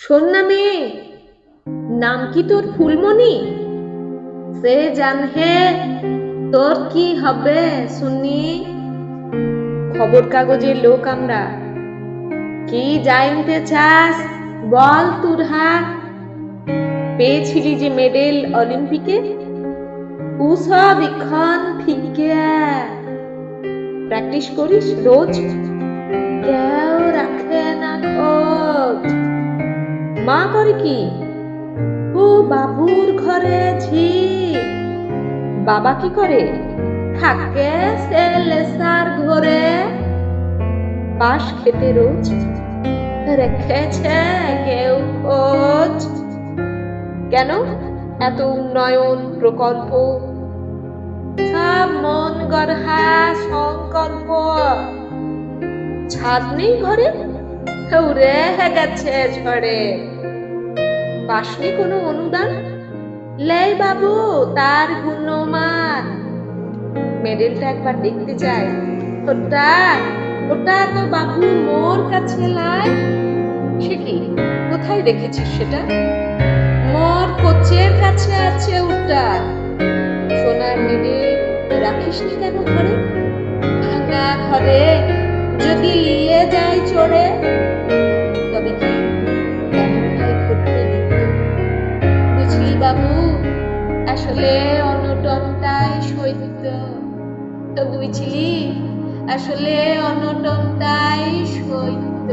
শোন না মেয়ে, নাম কি তোর ফুলমণি? সে জান হে তোর কি হবে শুনি। খবর কাগজের লোক আমরা, কি জানতে চাস বল তোর হাত। পেয়েছিলি যে মেডেল অলিম্পিকে? সব এখন ফিকে প্র্যাকটিস করিস রোজ। মা করে কি? ও বাবুর ঘরে ঝি বাবা কি করে? থাকে সে লেসার ঘরে। পাশ খেতে রোজ রেখেছে কেউ খোঁজ। কেন? এত উন্নয়ন প্রকল্প। মন, গড়হা, সংকল্প। ছাদ নেই ঘরে? উড়ে গেছে ঝড়ে। পাসনি কোনো অনুদান? লে বাবু, তার গুণমান। মেডেলটা একবার দেখতে চাই। ওটা ওটা তো বাবু মোর কাছে লাই। সে কি, কোথায় দেখেছিস সেটা? মোর কোচের কাছে আছে ওটা। সোনার মেডেল রাখিসনি কেন ঘরে? ভাঙা ঘরে যদি বাবু আসলে অনটনটাই সৈত্য তো বুঝলি আসলে অনটনটাই সৈত্য